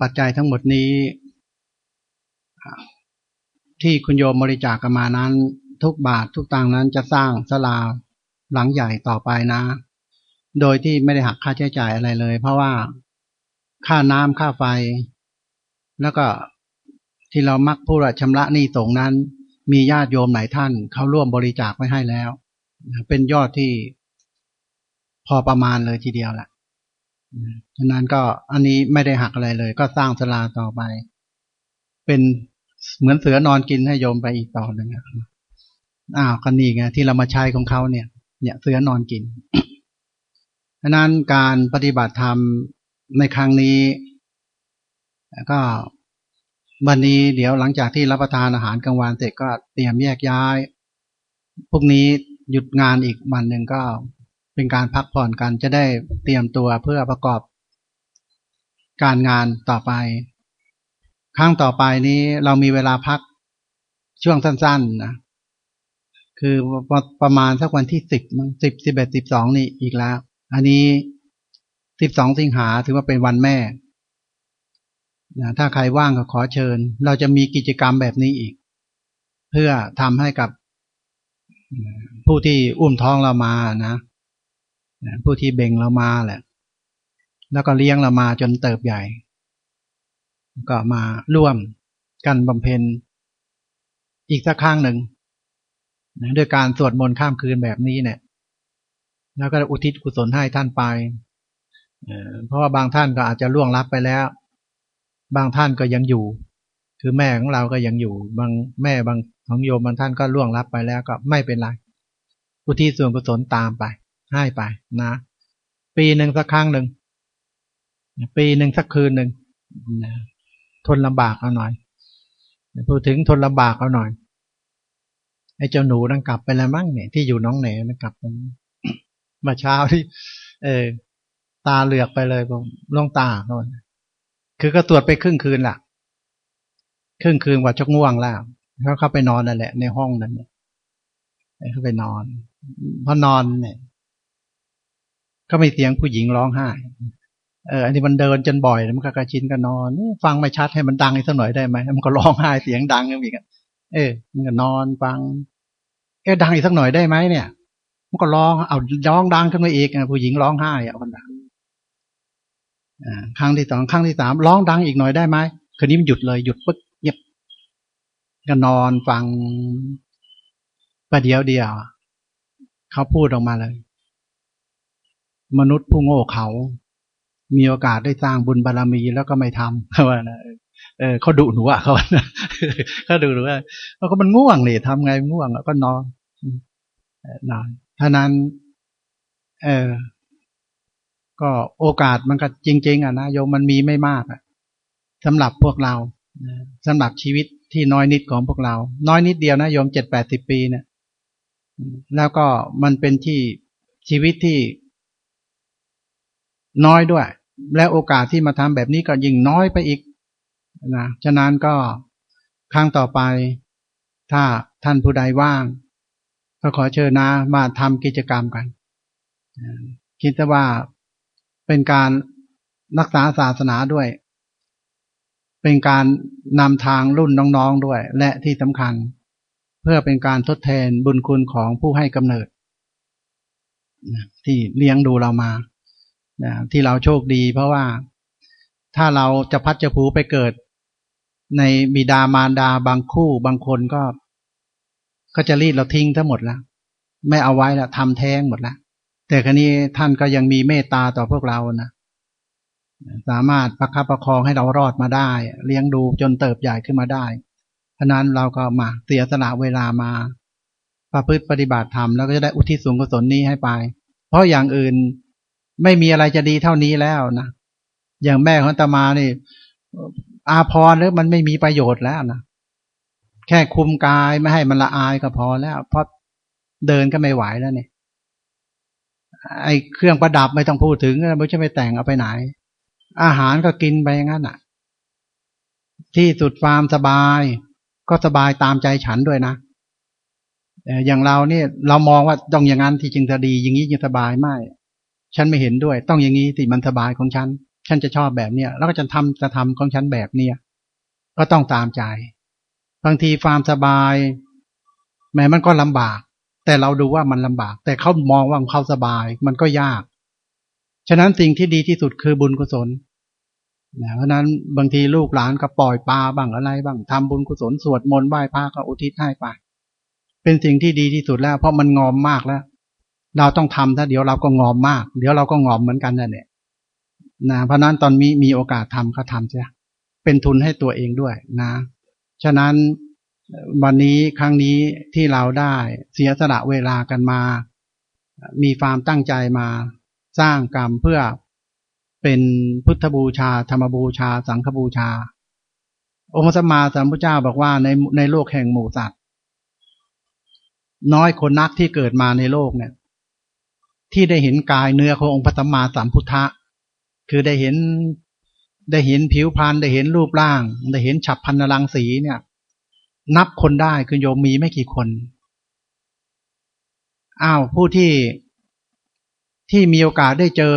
ปัจจัยทั้งหมดนี้ ที่คุณโยมบริจาคกันมานั้น ทุกบาททุกตังนั้นจะสร้างสลาหลังใหญ่ต่อไปนะ โดยที่ไม่ได้หักค่าใช้จ่ายอะไรเลย เพราะว่าค่าน้ำค่าไฟ แล้วก็ที่เรามักพูดชำระหนี้สงนั้น มีญาติโยมไหนท่านเขาร่วมบริจาคไว้ให้แล้ว เป็นยอดที่พอประมาณเลยทีเดียวแหละ ฉะนั้นก็อันนี้ไม่ได้หักอะไรเลย ก็สร้างสลาต่อไป เป็นเหมือนเสือนอนกินให้โยมไปอีกต่อหนึ่งอ้าวก็นี่ไงที่เรามาใช้ของเขาเนี่ย เนี่ยเสือนอนกินฉะนั้นการปฏิบัติธรรมในครั้งนี้ก็วันนี้เดี๋ยวหลังจากที่รับประทานอาหารกลางวันเสร็จก็เตรียมแยกย้ายพรุ่งนี้หยุดงานอีกวันหนึ่งก็ เป็นการพักผ่อนกันจะได้เตรียมตัวเพื่อประกอบ การงานต่อไป ครั้งต่อไปนี้เรามีเวลาพักช่วงสั้นๆนะคือประมาณสักวันที่สิบสิบสิบเอ็ดสิบสองนี่อีกแล้ว อันนี้สิบสองสิงหาถือว่าเป็นวันแม่นะถ้าใครว่างก็ขอเชิญ เราจะมีกิจกรรมแบบนี้อีก เพื่อทำให้กับผู้ที่อุ้มท้องเรามานะ ผู้ที่เบ่งเรามาแหละ แล้วก็เลี้ยงเรามาจนเติบใหญ่ ก็มาร่วมกันบำเพ็ญอีกสักครั้งหนึ่งนะด้วยการสวดมนต์ข้ามคืนแบบนี้เนี่ย แล้วก็อุทิศกุศลให้ท่านไปเพราะว่าบางท่านก็อาจจะล่วงลับไปแล้ว บางท่านก็ยังอยู่ คือแม่ของเราก็ยังอยู่ บางแม่บางของโยมบางท่านก็ล่วงลับไปแล้วก็ไม่เป็นไร อุทิศส่วนกุศลตามไป ให้ไปนะ ปีหนึ่งสักครั้งหนึ่งปีหนึ่งสักคืนหนึ่งนะทนลำบากเอาหน่อยพูดถึงทนลำบากเอาหน่อยไอ้เจ้าหนูนั่งกลับไปแล้วมั้งเนี่ยที่อยู่น้องเหนนั่งกลับมาเช้าที่ เออ ตาเหลือกไปเลยผมลงตาโน่นคือก็ตรวจไปครึ่งคืนละครึ่งคืนกว่าจะง่วงแล้วเขาเข้าไปนอนนั่นแหละ ในห้องนั้นเนี่ยเขาไปนอนพอนอนเนี่ย ก็ไมีเสียงผู้หญิงร้องไห้เอออันนี้มันเดินจนบ่อยมันก็กระชินก็นอน ฟังไม่ชัดให้มันดังอีกสักหน่อยได้ไหมมันก็ร้องไห้เสียงดังอีกเออมันก็นอนฟัง เออดังอีกสักหน่อยได้ไหมเนี่ย มันก็ร้องเอาร้องดังขึ้นมาอีกผู้หญิงร้องไห้อะมันดังอ่าครั้งที่สองครั้งที่สามร้องดังอีกหน่อยได้ไหมคืนนี้มันหยุดเลยหยุดปึ๊บเงียบก็นอนฟังประเดี๋ยวเดียวเขาพูดออกมาเลย มนุษย์ผู้โง่เขา มีโอกาสได้สร้างบุญบารรมีแล้วก็ไม่ทำเขาว่านะเออเขาดุหนูอะเขาเขาดุหนูว่าเขาก็มันง่วงนี่ทำไงง่วงก็นอนนอนท่านั้น เออก็โอกาสมันก็จริง ๆ อะนะโยมมันมีไม่มากอะสำหรับพวกเราสำหรับชีวิตที่น้อยนิดของพวกเรา น้อยนิดเดียวนะโยมเจ็ดแปดสิบปีเนี่ยแล้วก็มันเป็นที่ชีวิตที่ น้อยด้วย และโอกาสที่มาทำแบบนี้ก็ยิ่งน้อยไปอีกนะฉะนั้นก็ครั้งต่อไป ถ้าท่านผู้ใดว่าง ก็ขอเชิญนะมาทำกิจกรรมกัน คิดว่าเป็นการรักษาศาสนาด้วย เป็นการนำทางรุ่นน้องๆด้วย และที่สำคัญ เพื่อเป็นการทดแทนบุญคุณของผู้ให้กำเนิดที่เลี้ยงดูเรามา นะที่เราโชคดี เพราะว่าถ้าเราจะพัดจะผูไปเกิด ในบิดามารดาบางคู่บางคนก็ ก็จะรีดเราทิ้งทั้งหมดแล้วไม่เอาไว้แล้วทำแท้งหมดแล้วแต่ครนี้ท่านก็ยังมีเมตตาต่อพวกเรานะสามารถประคับประคองให้เรารอดมาได้ เลี้ยงดูจนเติบใหญ่ขึ้นมาได้เพราะนั้นเราก็มาเสียสละเวลามา ประพฤติปฏิบัติธรรมแล้วก็จะได้อุทิศส่วนกุศลนี้ให้ไป เพราะอย่างอื่น ไม่มีอะไรจะดีเท่านี้แล้วนะอย่างแม่ของตมานี่ อาพรหรือมันไม่มีประโยชน์แล้วนะแค่คุมกายไม่ให้มันละอายก็พอแล้วเพราะเดินก็ไม่ไหวแล้วเนี่ยไอ้เครื่องประดับไม่ต้องพูดถึงไม่ใช่ไปแต่งเอาไปไหน อาหารก็กินไปงั้นอะ ที่สุดฟาร์มสบาย ก็สบายตามใจฉันด้วยนะอย่างเราเนี่ย เรามองว่าต้องอย่างนั้นที่จึงจะดี อย่างนี้จึงสบายไม่ ฉันไม่เห็นด้วย ต้องอย่างนี้สิมันสบายของฉัน ฉันจะชอบแบบเนี้ยแล้วก็จะทำจะทำของฉันแบบเนี้ยก็ต้องตามใจ บางทีความสบาย แม้มันก็ลำบาก แต่เราดูว่ามันลำบาก แต่เขามองว่าเขาสบาย มันก็ยาก ฉะนั้นสิ่งที่ดีที่สุดคือบุญกุศลนะเพราะนั้นบางทีลูกหลานก็ปล่อยปลาบ้างอะไรบ้างทำบุญกุศลสวดมนต์ไหว้พระก็อุทิศให้ไปเป็นสิ่งที่ดีที่สุดแล้ว เพราะมันงอมมากแล้ว เราต้องทำถ้าเดี๋ยวเราก็งอมมาก เดี๋ยวเราก็งอมเหมือนกันนั่นแหละนะเพราะนั้นตอนมีมีโอกาสทำก็ทำใช่เป็นทุนให้ตัวเองด้วยนะ ฉะนั้นวันนี้ครั้งนี้ที่เราได้เสียสละเวลากันมา มีความตั้งใจมาสร้างกรรมเพื่อเป็นพุทธบูชา ธรรมบูชา สังฆบูชา องค์สมมาสัมพุทธเจ้าบอกว่าในในโลกแห่งหมู่สัตว์น้อยคนนักที่เกิดมาในโลกเนี่ย ที่ได้เห็นกายเนื้อขององค์พระสัมมาสัมพุทธะ คือได้เห็นได้เห็นผิวพรรณได้เห็นรูปร่าง ได้เห็นฉับพันนรังสีเนี่ย นับคนได้คือโยมมีไม่กี่คนอ้าวผู้ที่ที่มีโอกาสได้เจอ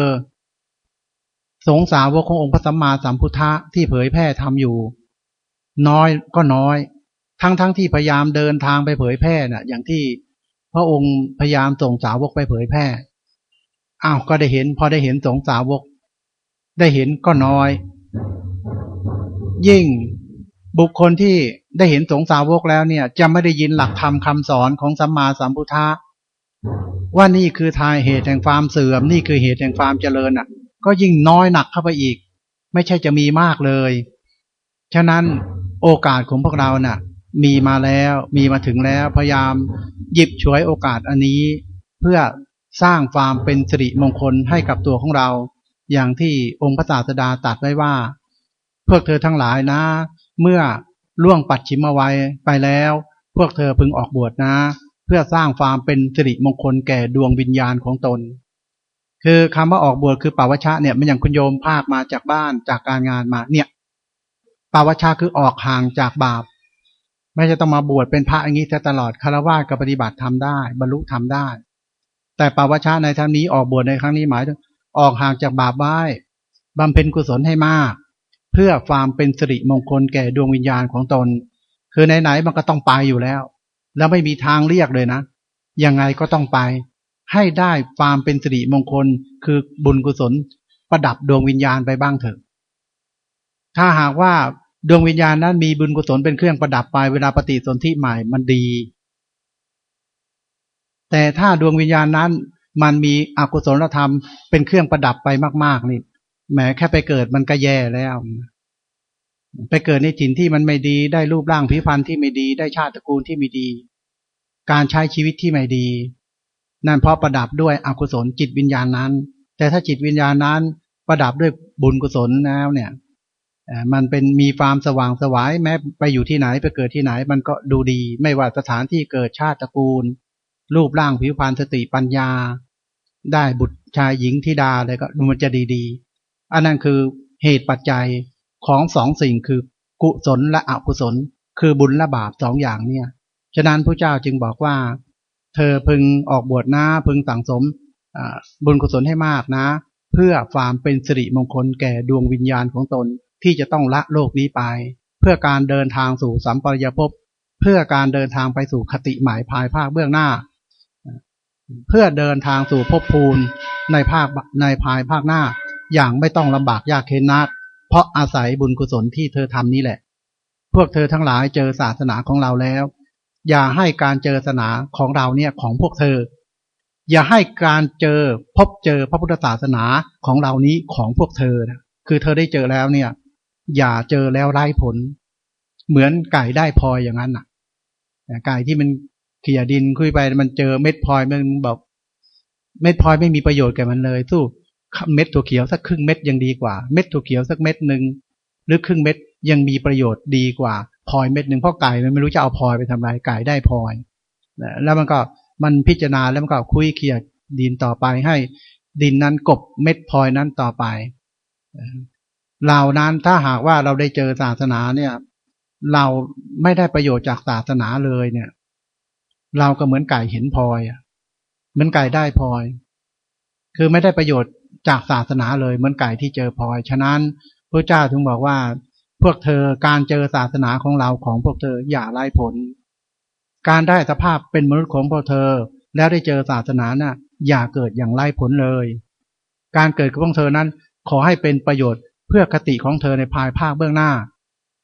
สงสาวกขององค์พระสัมมาสัมพุทธะที่เผยแพร่ทำอยู่ น้อยก็น้อย ทั้งทั้งที่พยายามเดินทางไปเผยแพร่น่ะ อย่างที่พระองค์พยายามส่งสาวกไปเผยแพร่ อ้าวก็ได้เห็น พอได้เห็นสงสาวก ได้เห็นก็น้อย ยิ่งบุคคลที่ได้เห็นสงสาวกแล้วเนี่ย จะไม่ได้ยินหลักธรรมคาสอนของสัมมาสัมพุทธะว่านี่คือทายเหตุแห่งความเสื่อม นี่คือเหตุแห่งความเจริญอะ ก็ยิ่งน้อยหนักเข้าไปอีก ไม่ใช่จะมีมากเลย ฉะนั้นโอกาสของพวกเราน่ะ มีมาแล้ว มีมาถึงแล้วพยายามหยิบฉวยโอกาสอันนี้ เพื่อ สร้างความเป็นสิริมงคลให้กับตัวของเรา อย่างที่องค์พระศาสดาตรัสไว้ว่า พวกเธอทั้งหลายนะ เมื่อล่วงปัดชิมเอาไว้ไปแล้ว พวกเธอพึงออกบวชนะ เพื่อสร้างความเป็นสิริมงคลแก่ดวงวิญญาณของตน คือคำว่าออกบวชคือปาวชะเนี่ยมันอย่างคุณโยมภาคมาจากบ้านจากการงานมาเนี่ยปาวชะคือออกห่างจากบาป ไม่จะต้องมาบวชเป็นพระอย่างนี้ตลอดคารวะกับปฏิบัติทำได้ บรรลุทำได้ แต่ปาวชะในทางนี้ออกบวชในครั้งนี้หมายถึงออกห่างจากบาปไว้บำเพ็ญกุศลให้มาก เพื่อความเป็นสิริมงคลแก่ดวงวิญญาณของตน คือไหนๆมันก็ต้องไปอยู่แล้ว แล้วไม่มีทางเรียกเลยนะยังไงก็ต้องไป ให้ได้ความเป็นสิริมงคลคือบุญกุศล ประดับดวงวิญญาณไปบ้างเถอะ ถ้าหากว่าดวงวิญญาณนั้นมีบุญกุศลเป็นเครื่องประดับไปเวลาปฏิสนธิใหม่มันดี แต่ถ้าดวงวิญญาณนั้นมันมีอกุศลธรรมเป็นเครื่องประดับไปมาก ๆ นี่แหมแค่ไปเกิดมันก็แย่แล้ว ไปเกิดในถิ่นที่มันไม่ดีได้รูปร่างผิวพรรณที่ไม่ดี ได้ชาติตระกูลที่ไม่ดี การใช้ชีวิตที่ไม่ดี นั่นเพราะประดับด้วยอกุศลจิตวิญญาณนั้น แต่ถ้าจิตวิญญาณนั้น ประดับด้วยบุญกุศลแล้วเนี่ยมันเป็นมีความสว่างสวายแม้ไปอยู่ที่ไหนไปเกิดที่ไหน มันก็ดูดี ไม่ว่าสถานที่เกิดชาติตระกูล รูปร่างผิวพรรณสติปัญญา ได้บุตรชายหญิงธิดาอะไรก็มันจะดีๆ อันนั้นคือเหตุปัจจัยของสองสิ่งคือกุศลและอกุศล คือบุญและบาปสองอย่างเนี่ย ฉะนั้นพระเจ้าจึงบอกว่า เธอพึงออกบวชนะพึงสั่งสมบุญกุศลให้มากนะ เพื่อความเป็นสิริมงคลแก่ดวงวิญญาณของตนที่จะต้องละโลกนี้ไป เพื่อการเดินทางสู่สัมปรายภพเพื่อการเดินทางไปสู่คติหมายภายภาคเบื้องหน้า เพื่อเดินทางสู่ภพภูมิในภาคในภายภาคหน้า อย่างไม่ต้องลำบากยากเข็นนัก เพราะอาศัยบุญกุศลที่เธอทำนี่แหละ พวกเธอทั้งหลายเจอศาสนาของเราแล้ว อย่าให้การเจอศาสนาของเราเนี่ยของพวกเธอ อย่าให้การเจอพบเจอพระพุทธศาสนาของเรานี้ของพวกเธอนะคือเธอได้เจอแล้วเนี่ย อย่าเจอแล้วไร้ผล เหมือนไก่ได้พลอยอย่างนั้นน่ะไก่ที่มัน เขี่ยดินคุยไปมันเจอเม็ดพลอยมันบอกเม็ดพลอยไม่มีประโยชน์แก่มันเลย สู้เม็ดถั่วเขียวสักครึ่งเม็ดยังดีกว่า เม็ดถั่วเขียวสักเม็ดหนึ่งหรือครึ่งเม็ดยังมีประโยชน์ดีกว่าพลอยเม็ดหนึ่งเพราะไก่มันไม่รู้จะเอาพลอยไปทำอะไรไก่ได้พลอยแล้วมันก็มันพิจารณาแล้วมันก็คุยเคียดดินต่อไปให้ ดินนั้นกบเม็ดพลอยนั้นต่อไปเหล่านั้นถ้าหากว่าเราได้เจอศาสนาเนี่ย เราไม่ได้ประโยชน์จากศาสนาเลยเนี่ย เราก็เหมือนไก่เห็นพลอยเหมือนไก่ได้พลอย คือไม่ได้ประโยชน์จากศาสนาเลยเหมือนไก่ที่เจอพลอย ฉะนั้นพระเจ้าถึงบอกว่า พวกเธอการเจอศาสนาของเราของพวกเธออย่าไล่ผล การได้สภาพเป็นมนุษย์ของพวกเธอ แล้วได้เจอศาสนาน่ะ อย่าเกิดอย่างไล่ผลเลย การเกิดของพวกเธอนั้น ขอให้เป็นประโยชน์เพื่อคติของเธอในภายภาคเบื้องหน้า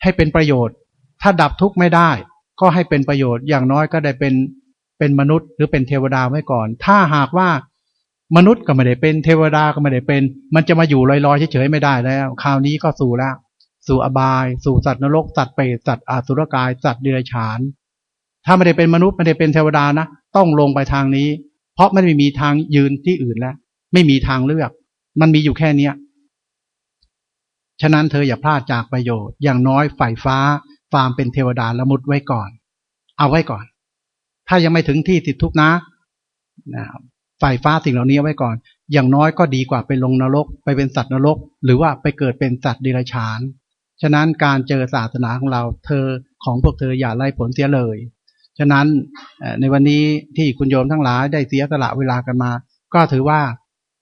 ให้เป็นประโยชน์ ถ้าดับทุกข์ไม่ได้ ก็ให้เป็นประโยชน์อย่างน้อยก็ได้เป็นเป็นมนุษย์ หรือเป็นเทวดาไว้ก่อน ถ้าหากว่ามนุษย์ก็ไม่ได้เป็นเทวดาก็ไม่ได้เป็น มันจะมาอยู่ลอยๆเฉยๆไม่ได้แล้ว คราวนี้ก็สู่แล้ว สู่อบาย สู่สัตว์นรกสัตว์เปรตสัตว์อาสุรกายสัตว์เดรัจฉานถ้าไม่ได้เป็นมนุษย์ไม่ได้เป็นเทวดานะต้องลงไปทางนี้ เพราะมันไม่มีทางยืนที่อื่นแล้ว ไม่มีทางเลือก มันมีอยู่แค่เนี้ยฉะนั้นเธออย่าพลาดจากประโยชน์อย่างน้อยฝ่ายฟ้า ฟามเป็นเทวดาละมุดไว้ก่อน เอาไว้ก่อน ถ้ายังไม่ถึงที่ติดทุกนะนะครับฝ่ายฟ้าสิ่งเหล่านี้ไว้ก่อน อย่างน้อยก็ดีกว่าไปลงนรก ไปเป็นสัตว์นรก หรือว่าไปเกิดเป็นสัตว์ดิรัจฉาน ฉะนั้นการเจอศาสนาของเรา เธอของพวกเธออย่าไล่ผลเสียเลย ฉะนั้นในวันนี้ที่คุณโยมทั้งหลายได้เสียสละเวลากันมา ก็ถือว่า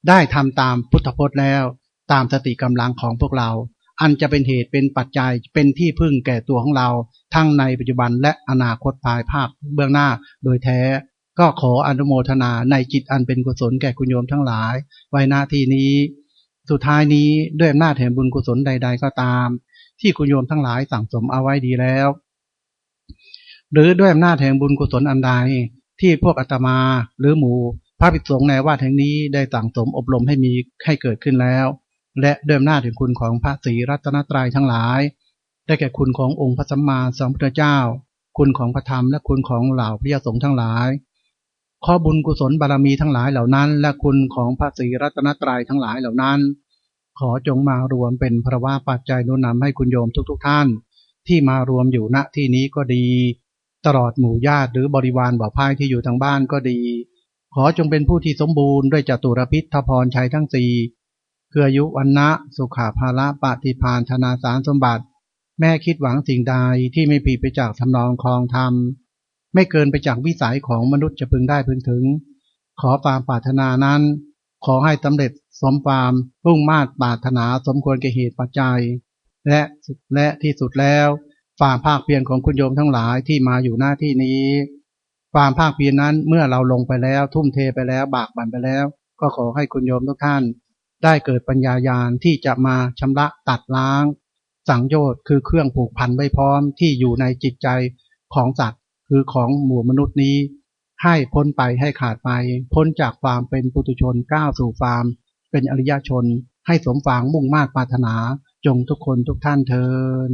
ได้ทำตามพุทธพจน์แล้ว ตามสติกำลังของพวกเรา อันจะเป็นเหตุเป็นปัจจัยเป็นที่พึ่งแก่ตัวของเรา ทั้งในปัจจุบันและอนาคตภายภาคเบื้องหน้าโดยแท้ ก็ขออนุโมทนาในจิตอันเป็นกุศลแก่คุณโยมทั้งหลาย ไว้หน้าที่นี้ สุดท้ายนี้ด้วยอำนาจแห่งบุญกุศลใด ๆ ก็ตาม ที่คุณโยมทั้งหลายสั่งสมเอาไว้ดีแล้ว หรือด้วยอำนาจแห่งบุญกุศลอันใดที่พวกอาตมาหรือหมู่พระภิกษุสงในว่าแห่งนี้ได้สั่งสมอบรมให้มีให้เกิดขึ้นแล้ว และเด้วยอำนาจแห่งคุณของพระศรีรัตนตรัยทั้งหลาย ได้แก่คุณขององค์พระสัมมาสัมพุทธเจ้า คุณของพระธรรมและคุณของเหล่าพระสงฆ์ทั้งหลาย ข้อบุญกุศลบารมีทั้งหลายเหล่านั้น และคุณของพระศรีรัตนตรัยทั้งหลายเหล่านั้น ขอจงมารวมเป็นพระว่าปัจจัยนุนำให้คุณโยมทุกๆทท่าน ที่มารวมอยู่ณที่นี้ก็ดี ตลอดหมู่ญาติหรือบริวารบ่อพายที่อยู่ทางบ้านก็ดี ขอจงเป็นผู้ที่สมบูรณ์ด้วยจตุรพิษทพรชัยทั้งสี่ เพื่อยุวันนะสุขาภาละปฏิพานธนาสารสมบัติ แม่คิดหวังสิ่งใดที่ไม่ผิดไปจากทำนองคลองธรรม ไม่เกินไปจากวิสัยของมนุษย์จะพึงได้พึงถึง ขอความปรารถนานั้น ขอให้สำเร็จสมความรุ่งมาตรปรารถนาสมควรแก่เหตุปัจจัย และและที่สุดแล้วความภาคเพียรของคุณโยมทั้งหลายที่มาอยู่หน้าที่นี้ ความภาคเพียรนั้นเมื่อเราลงไปแล้วทุ่มเทไปแล้วบากบั่นไปแล้ว ก็ขอให้คุณโยมทุกท่าน ได้เกิดปัญญายาณที่จะมาชำระตัดล้าง สังโยชน์คือเครื่องผูกพันไว้พร้อมที่อยู่ในจิตใจของสัตว์คือของหมู่มนุษย์นี้ ให้พ้นไปให้ขาดไป พ้นจากความเป็นปุถุชนก้าวสู่ความเป็นอริยชน ให้สมฝังมุ่งมากปรารถนาจงทุกคนทุกท่านเทิน